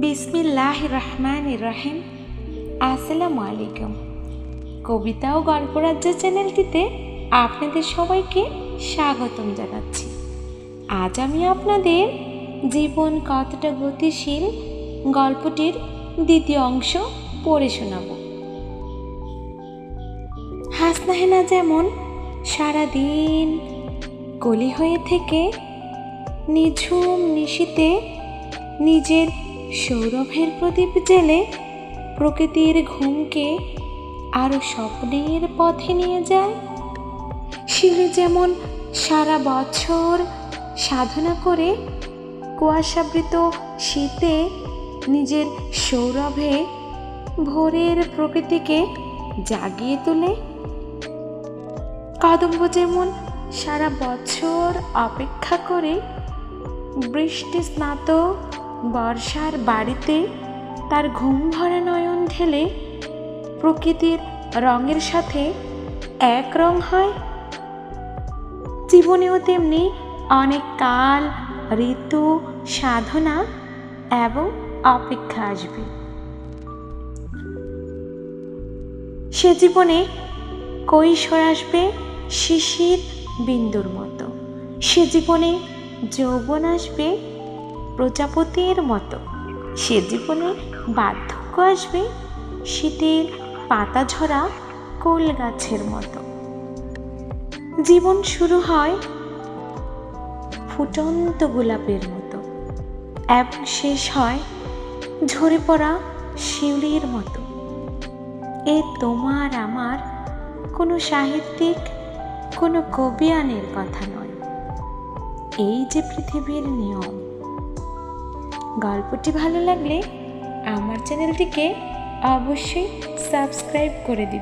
বিসমিল্লাহ রহমান রাহিম আসসালামু আলাইকুম কবিতা ও গল্পরাজ্য চ্যানেলটিতে আপনাদের সবাইকে স্বাগতম জানাচ্ছি। আজ আমি আপনাদের জীবন কতটা গতিশীল গল্পটির দ্বিতীয় অংশ পড়ে শোনাব। হাসনাহেনা যেমন সারাদিন কলি হয়ে থেকে নিঝুম নিশিতে নিজের সৌরভের প্রদীপ জেলে প্রকৃতির ঘুমকে আরও স্বপ্নের পথে নিয়ে যায়। শিউলি যেমন সারা বছর সাধনা করে, কুয়াশাবৃত শীতে নিজের সৌরভে ভোরের প্রকৃতিকে জাগিয়ে তোলে। কদম্ব যেমন সারা বছর অপেক্ষা করে, বৃষ্টি স্নাত বর্ষার বাড়িতে তার ঘুম ভরা নয়ন ঢেলে প্রকৃতির রঙের সাথে এক রং হয়। জীবনেও তেমনি অনেক কাল, ঋতু, সাধনা এবং অপেক্ষা আসবে। সে জীবনে কৈশোর আসবে শিশির বিন্দুর মতো। সে জীবনে যৌবন আসবে প্রজাপতির মতো। সে জীবনে বার্ধক্য আসবে শীতের পাতা ঝরা কোল গাছের মতো। জীবন শুরু হয় ফুটন্ত গোলাপের মতো এবং শেষ হয় ঝরে পড়া শিউলির মতো। এ তোমার আমার কোনো সাহিত্যিক, কোনো কবিয়ানের কথা নয়। এই যে পৃথিবীর নিয়ম গল্পটি ভালো লাগলে আমার চ্যানেলটিকে অবশ্যই সাবস্ক্রাইব করে দিন